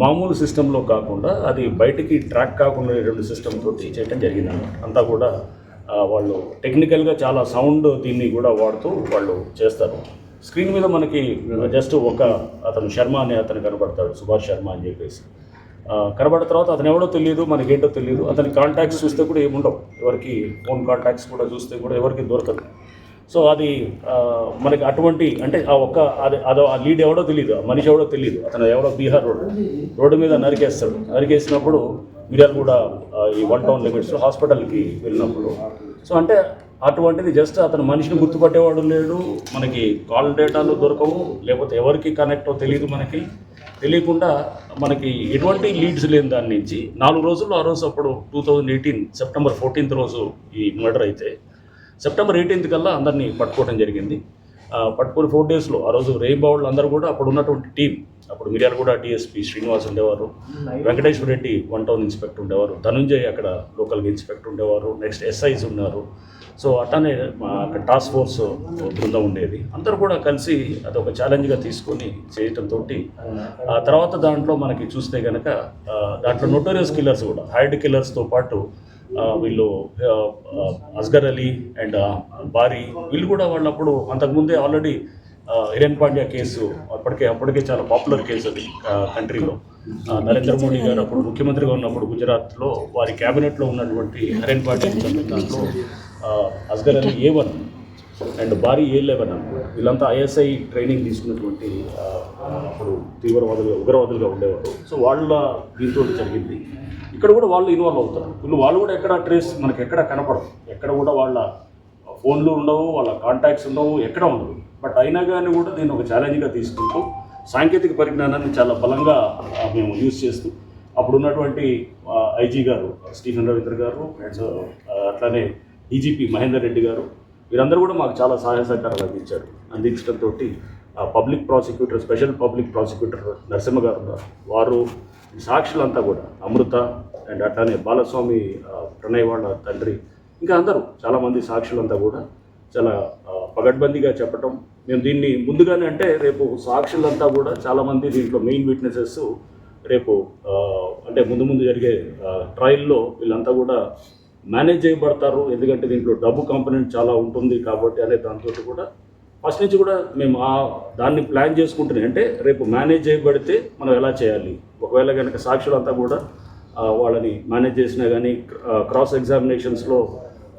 మామూలు సిస్టంలో కాకుండా అది బయటికి ట్రాక్ కాకుండా రెండు సిస్టమ్ తోటి చేయటం జరిగింది అన్నమాట అంతా కూడా వాళ్ళు టెక్నికల్గా చాలా సౌండ్ దీన్ని కూడా వాడుతూ వాళ్ళు చేస్తారు. స్క్రీన్ మీద మనకి జస్ట్ ఒక అతను శర్మ అనే అతను కనబడతాడు సుభాష్ శర్మ అని చెప్పేసి. కనబడిన తర్వాత అతను ఎవడో తెలియదు మనకేంటో తెలియదు. అతని కాంటాక్ట్స్ చూస్తే కూడా ఏముండవు. ఎవరికి ఫోన్ కాంటాక్ట్స్ కూడా చూస్తే కూడా ఎవరికి దొరకదు. సో అది మనకి అటువంటి అంటే ఆ ఒక్క అది అదో ఆ లీడ్ ఎవడో తెలియదు ఆ మనిషి ఎవడో తెలియదు అతను ఎవడో బీహార్ రోడ్. రోడ్డు మీద నరికేస్తాడు. నరికేసినప్పుడు మిర్యాల కూడా ఈ వన్ టౌన్ లిమిట్స్ హాస్పిటల్కి వెళ్ళినప్పుడు. సో అంటే అటువంటిది జస్ట్ అతను మనిషిని గుర్తుపట్టేవాడు లేడు మనకి కాల్ డేటాలు దొరకవు లేకపోతే ఎవరికి కనెక్టో తెలియదు మనకి. తెలియకుండా మనకి ఎటువంటి లీడ్స్ లేని దాని నుంచి నాలుగు రోజుల్లో ఆ రోజు అప్పుడు two thousand eighteen September fourteenth రోజు ఈ మర్డర్ అయితే సెప్టెంబర్ ఎయిటీన్త్ కల్లా అందరినీ పట్టుకోవడం జరిగింది. పట్టుకుని ఫోర్ డేస్లో ఆ రోజు రేయింబావుళ్ళు అందరూ కూడా అప్పుడు ఉన్నటువంటి టీం అప్పుడు మిర్యాలగూడ డిఎస్పీ శ్రీనివాస్ ఉండేవారు Venkateshwara Reddy one town inspector ఉండేవారు ధనుంజయ్ అక్కడ లోకల్గా ఇన్స్పెక్టర్ ఉండేవారు నెక్స్ట్ ఎస్ఐస్ ఉన్నారు. సో అట్లానే మా అక్కడ టాస్క్ ఫోర్స్ బృందం ఉండేది. అందరూ కూడా కలిసి అదొక ఛాలెంజ్గా తీసుకొని చేయటంతో ఆ తర్వాత దాంట్లో మనకి చూస్తే కనుక దాంట్లో నోటోరియస్ కిల్లర్స్ కూడా హైడ్ కిల్లర్స్తో పాటు వీళ్ళు అస్గర్ అలీ అండ్ బారీ వీళ్ళు కూడా వాళ్ళు అప్పుడు అంతకుముందే ఆల్రెడీ హిరేన్ పాండ్యా కేసు అప్పటికే అప్పటికే చాలా పాపులర్ కేసు అది కంట్రీలో. నరేంద్ర మోడీ గారు అప్పుడు ముఖ్యమంత్రిగా ఉన్నప్పుడు గుజరాత్లో వారి క్యాబినెట్లో ఉన్నటువంటి హరేన్ పాండ్యా దాంట్లో Asghar Ali A one and భారీ ఏ లెవెన్ అనమాట వీళ్ళంతా ఐఎస్ఐ ట్రైనింగ్ తీసుకున్నటువంటి అప్పుడు తీవ్రవాదులుగా ఉగ్రవాదులుగా ఉండేవారు. సో వాళ్ళ దీంతో జరిగింది. ఇక్కడ కూడా వాళ్ళు ఇన్వాల్వ్ అవుతారు. వీళ్ళు వాళ్ళు కూడా ఎక్కడ ట్రేస్ మనకి ఎక్కడ కనపడదు ఎక్కడ కూడా వాళ్ళ ఫోన్లు ఉండవు వాళ్ళ కాంటాక్ట్స్ ఉండవు ఎక్కడ ఉండవు. బట్ అయినా కానీ కూడా దీన్ని ఒక ఛాలెంజ్గా తీసుకుంటూ సాంకేతిక పరిజ్ఞానాన్ని చాలా బలంగా మేము యూజ్ చేస్తూ అప్పుడు ఉన్నటువంటి ఐజీ గారు స్టీఫెన్ రవీంద్ర గారు అండ్ అట్లానే డీజీపీ మహేందర్ రెడ్డి గారు వీరందరూ కూడా మాకు చాలా సహాయ సహకారాలు అందించారు. అందించడంతో public prosecutor special public prosecutor Narasimha garu వారు సాక్షులంతా కూడా అమృత అండ్ అట్లానే బాలస్వామి ప్రణయ్ వాళ్ళ తండ్రి ఇంకా అందరూ చాలామంది సాక్షులంతా కూడా చాలా పగడ్బందీగా చెప్పటం. మేము దీన్ని ముందుగానే అంటే రేపు సాక్షులంతా కూడా చాలామంది దీంట్లో మెయిన్ విట్నెసెస్ రేపు అంటే ముందు ముందు జరిగే ట్రయల్లో వీళ్ళంతా కూడా మేనేజ్ చేయబడతారు. ఎందుకంటే దీంట్లో డబ్బు కాంపనెంట్ చాలా ఉంటుంది కాబట్టి అనే దాంతో కూడా ఫస్ట్ నుంచి కూడా మేము ఆ దాన్ని ప్లాన్ చేసుకుంటున్నాం. అంటే రేపు మేనేజ్ చేయబడితే మనం ఎలా చేయాలి? ఒకవేళ కనుక సాక్షులంతా కూడా వాళ్ళని మేనేజ్ చేసినా కానీ క్రాస్ ఎగ్జామినేషన్స్లో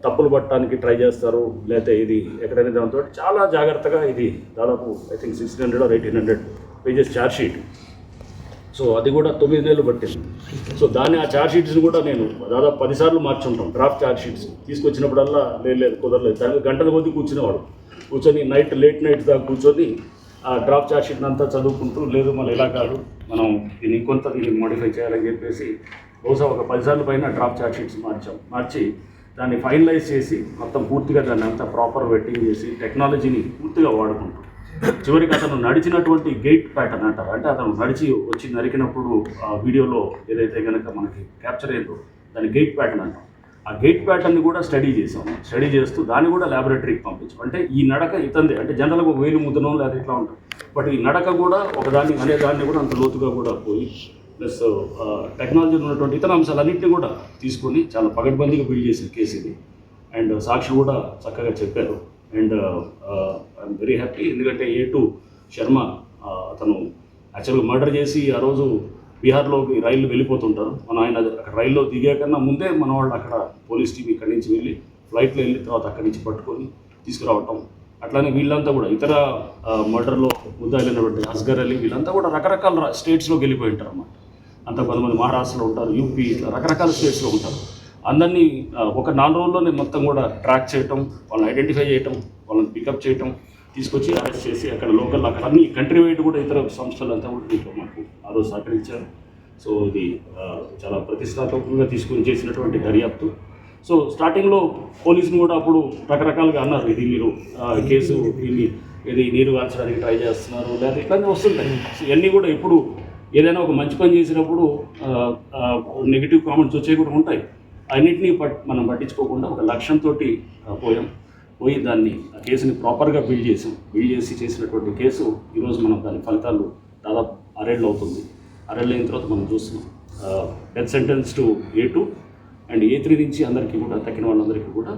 తప్పులు పట్టడానికి ట్రై చేస్తారు. లేకపోతే ఇది ఎక్కడైనా దాంతో చాలా జాగ్రత్తగా ఇది దాదాపు I think sixteen hundred or eighteen hundred pages charge sheet so అది కూడా తొమ్మిది నెలలు పట్టింది. సో దాన్ని ఆ ఛార్జ్ షీట్స్ని కూడా నేను దాదాపు పదిసార్లు మార్చుంటాం డ్రాఫ్ట్ ఛార్జ్ షీట్స్ తీసుకొచ్చినప్పుడల్లా లేదు లేదు కుదరలేదు. దానికి గంటల కొద్దీ కూర్చునేవాడు. కూర్చొని నైట్ లేట్ నైట్ దాకా కూర్చొని ఆ డ్రాఫ్ట్ ఛార్జ్ షీట్ని అంతా చదువుకుంటూ లేదు మళ్ళీ ఇలా కాదు మనం దీన్ని ఇంకొంత దీన్ని మోడిఫై చేయాలని చెప్పేసి బహుశా ఒక పదిసార్లు పైన డ్రాఫ్ట్ ఛార్జ్ షీట్స్ మార్చాం. మార్చి దాన్ని ఫైనలైజ్ చేసి మొత్తం పూర్తిగా దాన్ని అంతా ప్రాపర్ వెట్టింగ్ చేసి టెక్నాలజీని పూర్తిగా వాడుకుంటాం. చివరికి అతను నడిచినటువంటి గేట్ ప్యాటర్న్ అంటారు. అంటే అతను నడిచి వచ్చి నరికినప్పుడు ఆ వీడియోలో ఏదైతే కనుక మనకి క్యాప్చర్ అయిందో దాని గేట్ ప్యాటర్న్ అంటాం. ఆ గేట్ ప్యాటర్న్ని కూడా స్టడీ చేసాం స్టడీ చేస్తూ దాన్ని కూడా ల్యాబొరేటరీకి పంపించాం. అంటే ఈ నడక ఇతందే. అంటే జనరల్గా ఒక వేలు ముద్దనం లేదా ఇట్లా ఉంటాం. బట్ ఈ నడక కూడా ఒకదాన్ని అనే దాన్ని కూడా అంత లోతుగా కూడా పోయి ప్లస్ టెక్నాలజీలో ఉన్నటువంటి ఇతర అంశాలన్నింటినీ కూడా తీసుకొని చాలా పగడ్బందీగా బిల్డ్ చేసిన కేసు ఇది. అండ్ సాక్షి కూడా చక్కగా చెప్పారు. అండ్ ఐఎమ్ వెరీ హ్యాపీ ఎందుకంటే ఏ టు శర్మ అతను యాక్చువల్గా మర్డర్ చేసి ఆ రోజు బీహార్లోకి రైళ్ళు వెళ్ళిపోతుంటారు. మనం ఆయన అక్కడ రైల్లో దిగాకన్నా ముందే మన వాళ్ళు అక్కడ పోలీస్ టీం ఇక్కడి నుంచి వెళ్ళి ఫ్లైట్లో వెళ్ళి తర్వాత అక్కడి నుంచి పట్టుకొని తీసుకురావటం. అట్లానే వీళ్ళంతా కూడా ఇతర మర్డర్లో ముద్దాయిలైనటువంటి అస్గర్ అలీ వీళ్ళంతా కూడా రకరకాల స్టేట్స్లోకి వెళ్ళిపోయి ఉంటారు అన్నమాట అంత కొంతమంది మహారాష్ట్రలో ఉంటారు యూపీ ఇట్లా రకరకాల స్టేట్స్లో ఉంటారు. అందరినీ ఒక నాలుగు రోజుల్లోనే మొత్తం కూడా ట్రాక్ చేయటం వాళ్ళని ఐడెంటిఫై చేయటం వాళ్ళని పికప్ చేయటం తీసుకొచ్చి అరెస్ట్ చేసి అక్కడ లోకల్ అక్కడ అన్ని కంట్రీ వైడ్ కూడా ఇతర సంస్థలు అంతా కూడా దీంట్లో మాకు ఆ రోజు సహకరించారు. సో ఇది చాలా ప్రతిష్టాత్మకంగా తీసుకొని చేసినటువంటి దర్యాప్తు. సో స్టార్టింగ్లో పోలీసులు కూడా అప్పుడు రకరకాలుగా అన్నారు ఇది మీరు కేసు దీన్ని ఇది నీరు కాల్చడానికి ట్రై చేస్తున్నారు లేదా ఇట్లానే వస్తుంటాయి. ఇవన్నీ కూడా ఎప్పుడు ఏదైనా ఒక మంచి పని చేసినప్పుడు నెగిటివ్ కామెంట్స్ వచ్చేవి కూడా ఉంటాయి. అన్నింటినీ పట్ మనం పట్టించుకోకుండా ఒక లక్ష్యంతో పోయాం. పోయి దాన్ని ఆ కేసుని ప్రాపర్గా బిల్డ్ చేసాం. బిల్డ్ చేసి చేసినటువంటి కేసు ఈరోజు మనం దాని ఫలితాలు దాదాపు ఆరేళ్ళు అవుతుంది. అరెల్ అయిన తర్వాత మనం చూస్తున్నాం. Death sentence to A two and A three నుంచి అందరికీ కూడా తక్కిన వాళ్ళందరికీ కూడా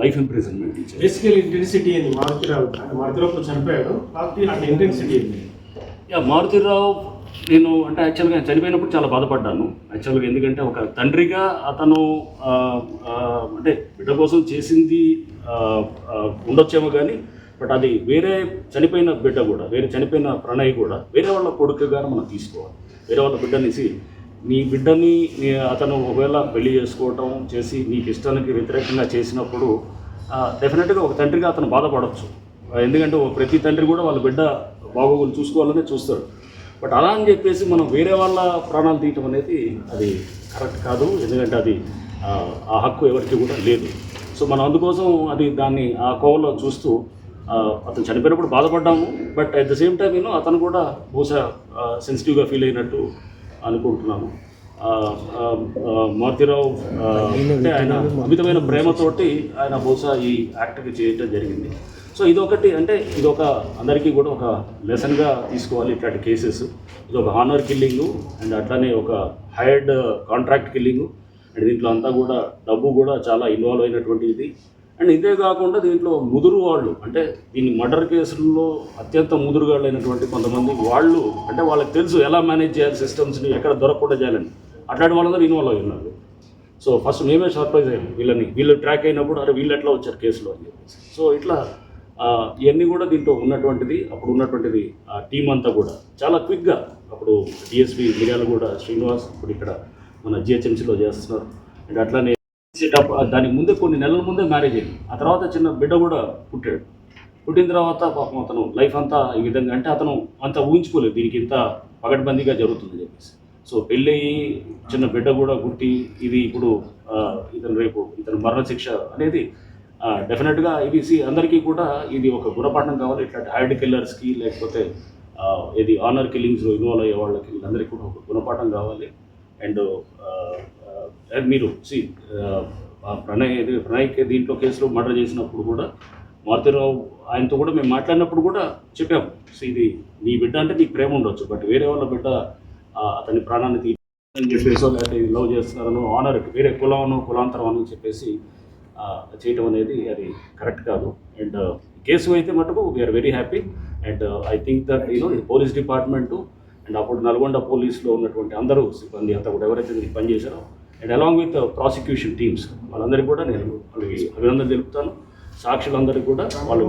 లైఫ్ ఇంప్రిజన్మెంట్ ఇచ్చారు. బేసికల్ ఇంటెన్సిటీ ఏంది? మారుతిరావు మారుతిరావు చనిపోయాడు. ఇంటెన్సిటీ యా మారుతిరావు నేను అంటే యాక్చువల్గా చనిపోయినప్పుడు చాలా బాధపడ్డాను. యాక్చువల్గా ఎందుకంటే ఒక తండ్రిగా అతను అంటే బిడ్డ కోసం చేసింది ఉండొచ్చేమో కానీ బట్ అది వేరే చనిపోయిన బిడ్డ కూడా వేరే చనిపోయిన ప్రణయ్ కూడా వేరే వాళ్ళ కొడుకుగా మనం తీసుకోవాలి. వేరే వాళ్ళ బిడ్డనిసి నీ బిడ్డని అతను ఒకవేళ పెళ్ళి చేసుకోవటం చేసి నీకు ఇష్టానికి వ్యతిరేకంగా చేసినప్పుడు డెఫినెట్గా ఒక తండ్రిగా అతను బాధపడవచ్చు ఎందుకంటే ప్రతి తండ్రి కూడా వాళ్ళ బిడ్డ బాగోగులు చూసుకోవాలనే చూస్తాడు బట్ అలా అని చెప్పేసి మనం వేరే వాళ్ళ ప్రాణాలు తీయటం అనేది అది కరెక్ట్ కాదు. ఎందుకంటే అది ఆ, హక్కు ఎవరికి కూడా లేదు. సో మనం అందుకోసం అది దాన్ని ఆ కోవలో చూస్తూ అతను చనిపోయినప్పుడు బాధపడ్డాము. But at the same time నేను అతను కూడా బహుశా సెన్సిటివ్గా ఫీల్ అయినట్టు అనుకుంటున్నాను మారుతిరావు అంటే ఆయన అమితమైన ప్రేమతోటి ఆయన బహుశా ఈ యాక్ట్కి చేయటం జరిగింది. సో ఇది ఒకటి అంటే ఇది ఒక అందరికీ కూడా ఒక లెసన్గా తీసుకోవాలి ఇట్లాంటి కేసెస్ ఇది ఒక హానర్ కిల్లింగు అండ్ అట్లానే ఒక హైర్డ్ కాంట్రాక్ట్ కిల్లింగు అండ్ దీంట్లో అంతా కూడా డబ్బు కూడా చాలా ఇన్వాల్వ్ అయినటువంటి ఇది అండ్ ఇదే కాకుండా దీంట్లో ముదురు వాళ్ళు అంటే దీని మర్డర్ కేసుల్లో అత్యంత ముదురుగాళ్ళు అయినటువంటి కొంతమంది వాళ్ళు అంటే వాళ్ళకి తెలుసు ఎలా మేనేజ్ చేయాలి సిస్టమ్స్ని ఎక్కడ దొరకకుండా చేయాలని. అట్లాంటి వాళ్ళందరూ ఇన్వాల్వ్ అయి ఉన్నారు. సో ఫస్ట్ మేమే సర్ప్రైజ్ అయ్యాం వీళ్ళని. వీళ్ళు ట్రాక్ అయినప్పుడు అరే వీళ్ళు ఎట్లా వచ్చారు కేసులో అని చెప్పేసి. సో ఇట్లా ఇవన్నీ కూడా దీంట్లో ఉన్నటువంటిది అప్పుడు ఉన్నటువంటిది ఆ టీం అంతా కూడా. చాలా క్విక్గా అప్పుడు డిఎస్పి మిర్యాలగూడ శ్రీనివాస్ ఇప్పుడు ఇక్కడ మన జిహెచ్ఎంసీలో చేస్తున్నారు. అండ్ అట్లానే దానికి ముందే కొన్ని నెలల ముందే మ్యారేజ్ అయింది. ఆ తర్వాత చిన్న బిడ్డ కూడా పుట్టాడు. పుట్టిన తర్వాత పాపం అతను లైఫ్ అంతా ఈ విధంగా అంటే అతను అంత ఊహించుకోలేదు దీనికి ఇంత పగడ్బందీగా జరుగుతుంది చెప్పేసి. సో పెళ్ళయి చిన్న బిడ్డ కూడా పుట్టి ఇది ఇప్పుడు ఇతను రేపు ఇతను మరణశిక్ష అనేది డెఫినెట్గా ఇది సి అందరికీ కూడా ఇది ఒక గుణపాఠం కావాలి. ఇట్లాంటి హైడ్ కిల్లర్స్కి లేకపోతే ఇది ఆనర్ కిల్లింగ్స్లో ఇన్వాల్వ్ అయ్యే వాళ్ళకి వీళ్ళందరికీ కూడా ఒక గుణపాఠం కావాలి. అండ్ మీరు సి ప్రణయ్ ప్రణయ్కి దీంట్లో కేసులో మర్డర్ చేసినప్పుడు కూడా మారుతిరావు ఆయనతో కూడా మేము మాట్లాడినప్పుడు కూడా చెప్పాము సో ఇది నీ బిడ్డ అంటే నీకు ప్రేమ ఉండొచ్చు బట్ వేరే వాళ్ళ బిడ్డ అతని ప్రాణాన్ని తీ అని చెప్పేసో లేకపోతే ఇది లవ్ చేస్తున్నారనో ఆనర్ వేరే కులం కులాంతరం అని చెప్పేసి చేయటం అనేది అది కరెక్ట్ కాదు. అండ్ కేసు అయితే మటుకు we're very happy and I think that you know police department and అప్పుడు నల్గొండ పోలీస్లో ఉన్నటువంటి అందరూ సిబ్బంది అంతా కూడా ఎవరైతే దీనికి పనిచేశారో and along with prosecution teams వాళ్ళందరికీ కూడా నేను అభినందనలు అభినందన తెలుపుతాను. సాక్షులందరికీ కూడా వాళ్ళు